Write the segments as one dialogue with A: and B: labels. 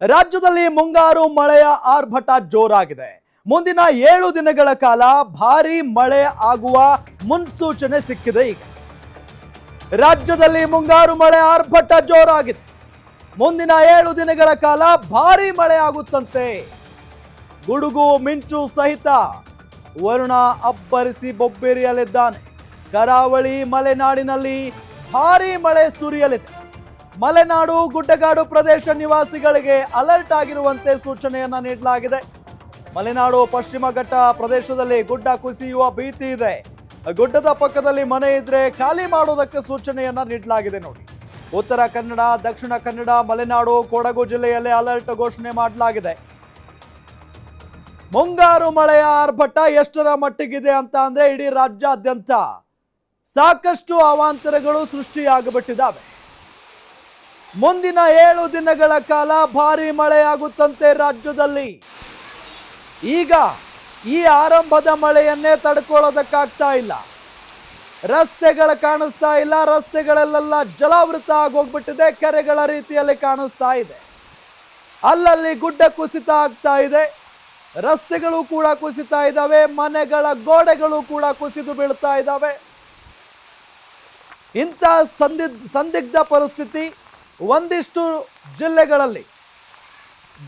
A: ರಾಜ್ಯದಲ್ಲಿ ಮುಂಗಾರು ಮಳೆಯ ಆರ್ಭಟ ಜೋರಾಗಿದೆ. ಮುಂದಿನ ಏಳು ದಿನಗಳ ಕಾಲ ಭಾರಿ ಮಳೆ ಆಗುವ ಮುನ್ಸೂಚನೆ ಸಿಕ್ಕಿದೆ ಈಗ. ರಾಜ್ಯದಲ್ಲಿ ಮುಂಗಾರು ಮಳೆ ಆರ್ಭಟ ಜೋರಾಗಿದೆ. ಮುಂದಿನ ಏಳು ದಿನಗಳ ಕಾಲ ಭಾರಿ ಮಳೆ ಆಗುತ್ತಂತೆ. ಗುಡುಗು, ಮಿಂಚು ಸಹಿತ ವರುಣ ಅಬ್ಬರಿಸಿ ಬೊಬ್ಬೆರಿಯಲಿದ್ದಾನೆ. ಕರಾವಳಿ, ಮಲೆನಾಡಿನಲ್ಲಿ ಭಾರಿ ಮಳೆ ಸುರಿಯಲಿದೆ. ಮಲೆನಾಡು, ಗುಡ್ಡಗಾಡು ಪ್ರದೇಶ ನಿವಾಸಿಗಳಿಗೆ ಅಲರ್ಟ್ ಆಗಿರುವಂತೆ ಸೂಚನೆಯನ್ನ ನೀಡಲಾಗಿದೆ. ಮಲೆನಾಡು ಪಶ್ಚಿಮ ಘಟ್ಟ ಪ್ರದೇಶದಲ್ಲಿ ಗುಡ್ಡ ಕುಸಿಯುವ ಭೀತಿ ಇದೆ. ಗುಡ್ಡದ ಪಕ್ಕದಲ್ಲಿ ಮನೆ ಇದ್ರೆ ಖಾಲಿ ಮಾಡುವುದಕ್ಕೆ ಸೂಚನೆಯನ್ನ ನೀಡಲಾಗಿದೆ ನೋಡಿ. ಉತ್ತರ ಕನ್ನಡ, ದಕ್ಷಿಣ ಕನ್ನಡ, ಮಲೆನಾಡು, ಕೊಡಗು ಜಿಲ್ಲೆಯಲ್ಲಿ ಅಲರ್ಟ್ ಘೋಷಣೆ ಮಾಡಲಾಗಿದೆ. ಮುಂಗಾರು ಮಳೆಯ ಆರ್ಭಟ ಎಷ್ಟರ ಮಟ್ಟಿಗಿದೆ ಅಂತ ಅಂದ್ರೆ ಇಡೀ ರಾಜ್ಯಾದ್ಯಂತ ಸಾಕಷ್ಟು ಅವಾಂತರಗಳು ಸೃಷ್ಟಿಯಾಗಿಬಿಟ್ಟಿದ್ದಾವೆ. ಮುಂದಿನ ಏಳು ದಿನಗಳ ಕಾಲ ಭಾರಿ ಮಳೆಯಾಗುತ್ತಂತೆ ರಾಜ್ಯದಲ್ಲಿ. ಈಗ ಈ ಆರಂಭದ ಮಳೆಯನ್ನೇ ತಡ್ಕೊಳ್ಳೋದಕ್ಕಾಗ್ತಾ ಇಲ್ಲ. ರಸ್ತೆಗಳು ಕಾಣಿಸ್ತಾ ಇಲ್ಲ, ರಸ್ತೆಗಳಲ್ಲೆಲ್ಲ ಜಲಾವೃತ ಆಗೋಗ್ಬಿಟ್ಟಿದೆ, ಕೆರೆಗಳ ರೀತಿಯಲ್ಲಿ ಕಾಣಿಸ್ತಾ ಇದೆ. ಅಲ್ಲಲ್ಲಿ ಗುಡ್ಡ ಕುಸಿತ ಆಗ್ತಾ ಇದೆ, ರಸ್ತೆಗಳು ಕೂಡ ಕುಸಿತಾ ಇದ್ದಾವೆ, ಮನೆಗಳ ಗೋಡೆಗಳು ಕೂಡ ಕುಸಿದು ಬೀಳ್ತಾ ಇದ್ದಾವೆ. ಇಂಥ ಸಂದಿಗ್ಧ ಸಂದಿಗ್ಧ ಪರಿಸ್ಥಿತಿ ಒಂದಿಷ್ಟು ಜಿಲ್ಲೆಗಳಲ್ಲಿ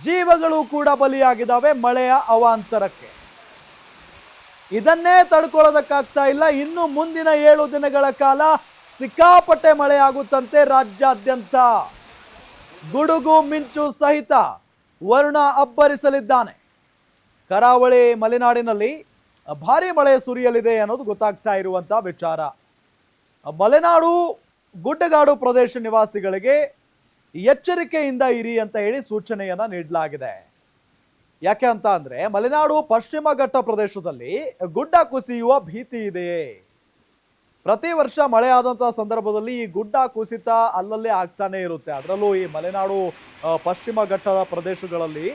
A: ಜೀವಗಳು ಕೂಡ ಬಲಿಯಾಗಿದ್ದಾವೆ ಮಳೆಯ ಅವಾಂತರಕ್ಕೆ. ಇದನ್ನೇ ತಡ್ಕೊಳ್ಳೋದಕ್ಕಾಗ್ತಾ ಇಲ್ಲ. ಇನ್ನು ಮುಂದಿನ ಏಳು ದಿನಗಳ ಕಾಲ ಸಿಕ್ಕಾಪಟ್ಟೆ ಮಳೆಯಾಗುತ್ತಂತೆ ರಾಜ್ಯಾದ್ಯಂತ. ಗುಡುಗು, ಮಿಂಚು ಸಹಿತ ವರುಣ ಅಬ್ಬರಿಸಲಿದ್ದಾನೆ. ಕರಾವಳಿ ಮಲೆನಾಡಿನಲ್ಲಿ ಭಾರಿ ಮಳೆ ಸುರಿಯಲಿದೆ ಅನ್ನೋದು ಗೊತ್ತಾಗ್ತಾ ಇರುವಂತಹ ವಿಚಾರ. ಮಲೆನಾಡು ಗುಡ್ಡಗಾಡು ಪ್ರದೇಶ ನಿವಾಸಿಗಳಿಗೆ ಎಚ್ಚರಿಕೆಯಿಂದ ಇರಿ ಅಂತ ಹೇಳಿ ಸೂಚನೆಯನ್ನ ನೀಡಲಾಗಿದೆ. ಯಾಕೆ ಅಂತ ಅಂದರೆ, ಮಲೆನಾಡು ಪಶ್ಚಿಮ ಘಟ್ಟ ಪ್ರದೇಶದಲ್ಲಿ ಗುಡ್ಡ ಕುಸಿಯುವ ಭೀತಿ ಇದೆಯೇ? ಪ್ರತಿ ವರ್ಷ ಮಳೆ ಆದಂತಹ ಸಂದರ್ಭದಲ್ಲಿ ಈ ಗುಡ್ಡ ಕುಸಿತ ಅಲ್ಲಲ್ಲೇ ಆಗ್ತಾನೆ ಇರುತ್ತೆ. ಅದರಲ್ಲೂ ಈ ಮಲೆನಾಡು ಪಶ್ಚಿಮ ಘಟ್ಟದ ಪ್ರದೇಶಗಳಲ್ಲಿ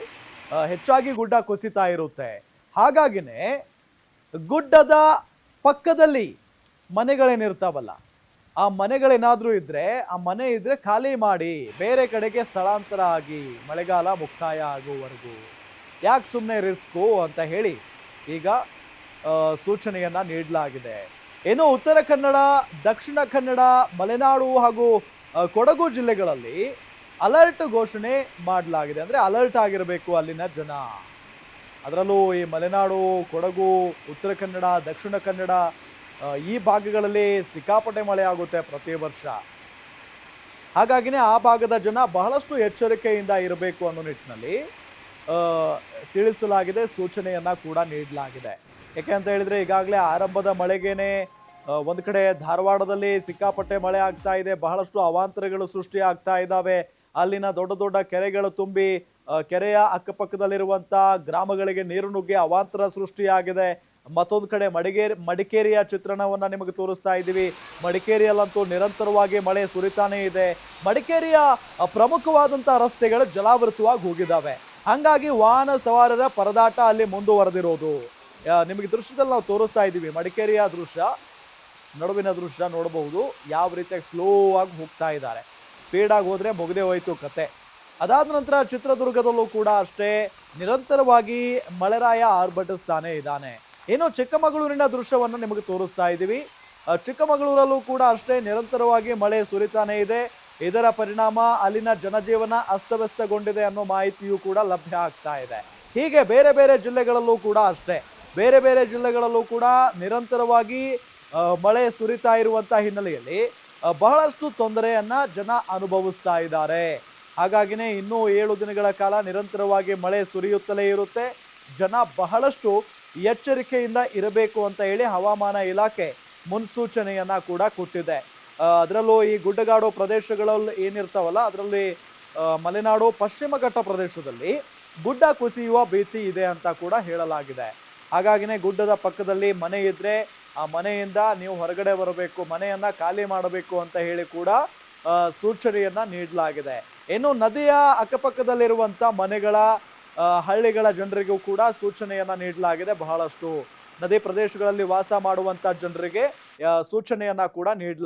A: ಹೆಚ್ಚಾಗಿ ಗುಡ್ಡ ಕುಸಿತ ಇರುತ್ತೆ. ಹಾಗಾಗಿನೇ ಗುಡ್ಡದ ಪಕ್ಕದಲ್ಲಿ ಮನೆಗಳೇನಿರ್ತಾವಲ್ಲ ಆ ಮನೆಗಳೇನಾದರೂ ಇದ್ರೆ ಆ ಮನೆ ಇದ್ರೆ ಖಾಲಿ ಮಾಡಿ, ಬೇರೆ ಕಡೆಗೆ ಸ್ಥಳಾಂತರ ಆಗಿ ಮಳೆಗಾಲ ಮುಕ್ತಾಯ ಆಗುವವರೆಗೂ. ಯಾಕೆ ಸುಮ್ಮನೆ ರಿಸ್ಕು ಅಂತ ಹೇಳಿ ಈಗ ಸೂಚನೆಯನ್ನು ನೀಡಲಾಗಿದೆ. ಏನು ಉತ್ತರ ಕನ್ನಡ, ದಕ್ಷಿಣ ಕನ್ನಡ, ಮಲೆನಾಡು ಹಾಗೂ ಕೊಡಗು ಜಿಲ್ಲೆಗಳಲ್ಲಿ ಅಲರ್ಟ್ ಘೋಷಣೆ ಮಾಡಲಾಗಿದೆ. ಅಂದರೆ ಅಲರ್ಟ್ ಆಗಿರಬೇಕು ಅಲ್ಲಿನ ಜನ. ಅದರಲ್ಲೂ ಈ ಮಲೆನಾಡು, ಕೊಡಗು, ಉತ್ತರ ಕನ್ನಡ, ದಕ್ಷಿಣ ಕನ್ನಡ ಈ ಭಾಗಗಳಲ್ಲಿ ಸಿಕ್ಕಾಪಟ್ಟೆ ಮಳೆ ಆಗುತ್ತೆ ಪ್ರತಿ ವರ್ಷ. ಹಾಗಾಗಿನೇ ಆ ಭಾಗದ ಜನ ಬಹಳಷ್ಟು ಎಚ್ಚರಿಕೆಯಿಂದ ಇರಬೇಕು ಅನ್ನೋ ನಿಟ್ಟಿನಲ್ಲಿ ತಿಳಿಸಲಾಗಿದೆ, ಸೂಚನೆಯನ್ನ ಕೂಡ ನೀಡಲಾಗಿದೆ. ಯಾಕೆ ಅಂತ ಹೇಳಿದ್ರೆ, ಈಗಾಗಲೇ ಆರಂಭದ ಮಳೆಗೇನೆ ಒಂದು ಕಡೆ ಧಾರವಾಡದಲ್ಲಿ ಸಿಕ್ಕಾಪಟ್ಟೆ ಮಳೆ ಆಗ್ತಾ ಇದೆ, ಬಹಳಷ್ಟು ಅವಾಂತರಗಳು ಸೃಷ್ಟಿ ಆಗ್ತಾ ಇದ್ದಾವೆ. ಅಲ್ಲಿನ ದೊಡ್ಡ ದೊಡ್ಡ ಕೆರೆಗಳು ತುಂಬಿ ಕೆರೆಯ ಅಕ್ಕಪಕ್ಕದಲ್ಲಿರುವಂಥ ಗ್ರಾಮಗಳಿಗೆ ನೀರು ನುಗ್ಗಿ ಅವಾಂತರ ಸೃಷ್ಟಿಯಾಗಿದೆ. ಮತ್ತೊಂದು ಕಡೆ ಮಡಿಕೇರಿ ಮಡಿಕೇರಿಯ ಚಿತ್ರಣವನ್ನ ನಿಮಗೆ ತೋರಿಸ್ತಾ ಇದ್ದೀವಿ. ಮಡಿಕೇರಿಯಲ್ಲಂತೂ ನಿರಂತರವಾಗಿ ಮಳೆ ಸುರಿತಾನೇ ಇದೆ. ಮಡಿಕೇರಿಯ ಪ್ರಮುಖವಾದಂಥ ರಸ್ತೆಗಳು ಜಲಾವೃತವಾಗಿ ಹೋಗಿದ್ದಾವೆ. ಹಾಗಾಗಿ ವಾಹನ ಸವಾರರ ಪರದಾಟ ಅಲ್ಲಿ ಮುಂದುವರೆದಿರೋದು. ನಿಮಗೆ ದೃಶ್ಯದಲ್ಲಿ ನಾವು ತೋರಿಸ್ತಾ ಇದ್ದೀವಿ. ಮಡಿಕೇರಿಯ ದೃಶ್ಯ, ನಡುವಿನ ದೃಶ್ಯ ನೋಡಬಹುದು. ಯಾವ ರೀತಿಯಾಗಿ ಸ್ಲೋ ಆಗಿ ಹೋಗ್ತಾ ಇದ್ದಾರೆ. ಸ್ಪೀಡಾಗಿ ಹೋದರೆ ಮುಗದೆ ಹೋಯ್ತು ಕತೆ. ಅದಾದ ನಂತರ ಚಿತ್ರದುರ್ಗದಲ್ಲೂ ಕೂಡ ಅಷ್ಟೇ. ನಿರಂತರವಾಗಿ ಮಳೆರಾಯ ಆರ್ಭಟಿಸ್ತಾನೆ ಇದ್ದಾನೆ. ಇನ್ನು ಚಿಕ್ಕಮಗಳೂರಿನ ದೃಶ್ಯವನ್ನು ನಿಮಗೆ ತೋರಿಸ್ತಾ ಇದ್ದೀವಿ. ಚಿಕ್ಕಮಗಳೂರಲ್ಲೂ ಕೂಡ ಅಷ್ಟೇ ನಿರಂತರವಾಗಿ ಮಳೆ ಸುರಿತಾನೇ ಇದೆ. ಇದರ ಪರಿಣಾಮ ಅಲ್ಲಿನ ಜನಜೀವನ ಅಸ್ತವ್ಯಸ್ತಗೊಂಡಿದೆ ಅನ್ನೋ ಮಾಹಿತಿಯೂ ಕೂಡ ಲಭ್ಯ ಆಗ್ತಾ ಇದೆ. ಹೀಗೆ ಬೇರೆ ಬೇರೆ ಜಿಲ್ಲೆಗಳಲ್ಲೂ ಕೂಡ ಅಷ್ಟೇ. ಬೇರೆ ಬೇರೆ ಜಿಲ್ಲೆಗಳಲ್ಲೂ ಕೂಡ ನಿರಂತರವಾಗಿ ಮಳೆ ಸುರಿತಾ ಇರುವಂಥ ಹಿನ್ನೆಲೆಯಲ್ಲಿ ಬಹಳಷ್ಟು ತೊಂದರೆಯನ್ನ ಜನ ಅನುಭವಿಸ್ತಾ ಇದ್ದಾರೆ. ಹಾಗಾಗಿನೇ ಇನ್ನೂ ಏಳು ದಿನಗಳ ಕಾಲ ನಿರಂತರವಾಗಿ ಮಳೆ ಸುರಿಯುತ್ತಲೇ ಇರುತ್ತೆ. ಜನ ಬಹಳಷ್ಟು ಎಚ್ಚರಿಕೆಯಿಂದ ಇರಬೇಕು ಅಂತ ಹೇಳಿ ಹವಾಮಾನ ಇಲಾಖೆ ಮುನ್ಸೂಚನೆಯನ್ನ ಕೂಡ ಕೊಟ್ಟಿದೆ. ಅದರಲ್ಲೂ ಈ ಗುಡ್ಡಗಾಡು ಪ್ರದೇಶಗಳಲ್ಲಿ ಏನಿರ್ತಾವಲ್ಲ, ಅದರಲ್ಲಿ ಮಲೆನಾಡು ಪಶ್ಚಿಮ ಘಟ್ಟ ಪ್ರದೇಶದಲ್ಲಿ ಗುಡ್ಡ ಕುಸಿಯುವ ಭೀತಿ ಇದೆ ಅಂತ ಕೂಡ ಹೇಳಲಾಗಿದೆ. ಹಾಗಾಗಿನೇ ಗುಡ್ಡದ ಪಕ್ಕದಲ್ಲಿ ಮನೆ ಇದ್ರೆ ಆ ಮನೆಯಿಂದ ನೀವು ಹೊರಗಡೆ ಬರಬೇಕು, ಮನೆಯನ್ನ ಖಾಲಿ ಮಾಡಬೇಕು ಅಂತ ಹೇಳಿ ಕೂಡ ಸೂಚನೆಯನ್ನು ನೀಡಲಾಗಿದೆ. ಇನ್ನು ನದಿಯ ಅಕ್ಕಪಕ್ಕದಲ್ಲಿರುವಂಥ ಮನೆಗಳ ಹಳ್ಳಿಗಳ ಜನರಿಗೂ ಕೂಡ ಸೂಚನೆಯನ್ನ ನೀಡಲಾಗಿದೆ. ಬಹಳಷ್ಟು ನದಿ ಪ್ರದೇಶಗಳಲ್ಲಿ ವಾಸ ಮಾಡುವಂತ ಜನರಿಗೆ ಸೂಚನೆಯನ್ನು ಕೂಡ ನೀಡಲಾಗಿದೆ